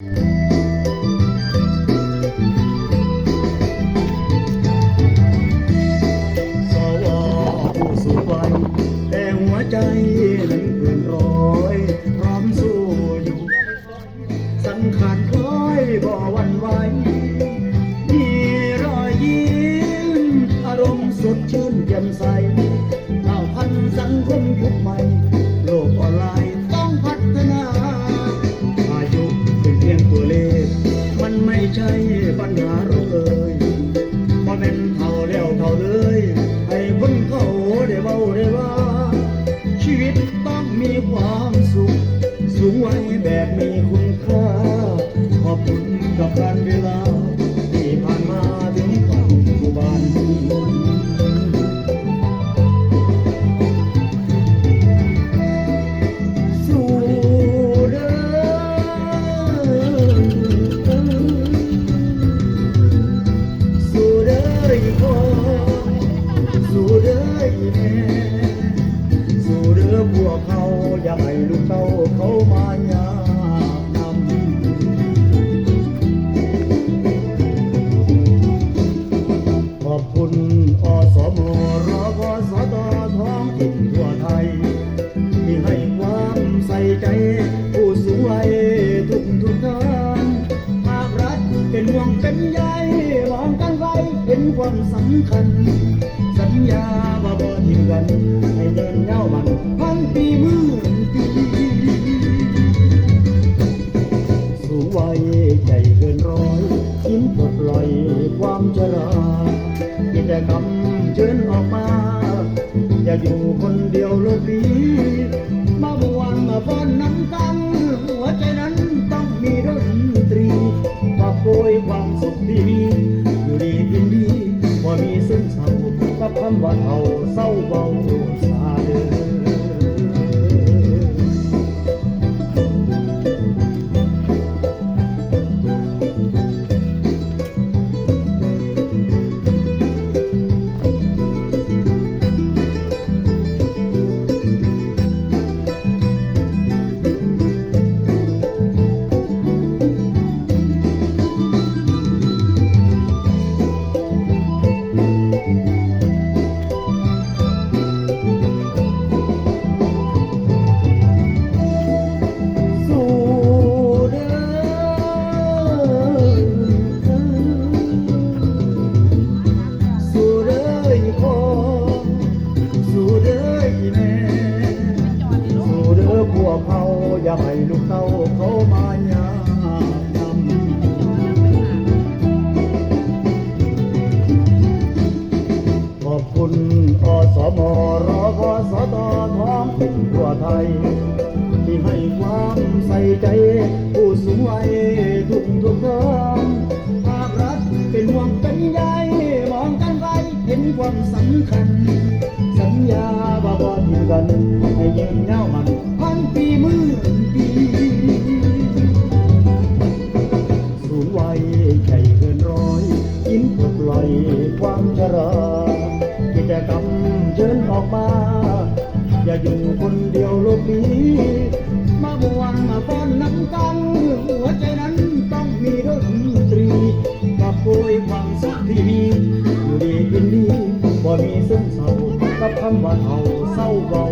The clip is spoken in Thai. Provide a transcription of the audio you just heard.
สวผู้สูงวัยแต่หัวใจนั้นเกินร้อยพร้อมสู้อยู่สังขารคล้อยบ่วันไหวมีรอยยิ้มอารมณ์สดชื่นแจ่มใสก้าพันสังคมยุคใหม่ ใช่ปัญหาเราเลยพอเป็น สู่เด้ออีแม่สู่เด้อพวกเขาอยาให้ลูกเต้าเขามายามนำขอบคุณอสมรพสตท้องถิ่นทั่วไทย ที่ให้ความใส่ใจผู้สูงวัยทุกทุกๆท่านภาครัฐเป็นห่วงเป็นใยำคัญ สัญญาว่าบ่ทิ้งกัน ให้เดินเย้ามันพันปีหมื่นปีสูงวัยใจเกินร้อยยิ้มปลดปล่อยความชรากิจกรรมเชิญออกมา อย่าอยู่คนเดียวโลกนี้มาบวนมาฟ้อนน้ำกันาเศ ให้ลูกเต้าเขามายามนำขอบคุณอสมรพสตท้องถิ่นทั่วไทย ที่ให้ความใส่ใจ ผู้สูงวัยทุกทุกท่านภาครัฐเป็นห่วงเป็นใยมองกันไว้เห็นความสำคัญ สัญญาว่าบ่ทิ้งกัน อยู่คนเดียวโลกนี้ มาบวงมาป้อนน้ำกันหัวใจนั้นต้องมีดนตรีกับโปรยความสุขที่มีอยู่ดีกินดีบ่มีซึมเศร้ากับคำว่าเท่าเศร้าเบา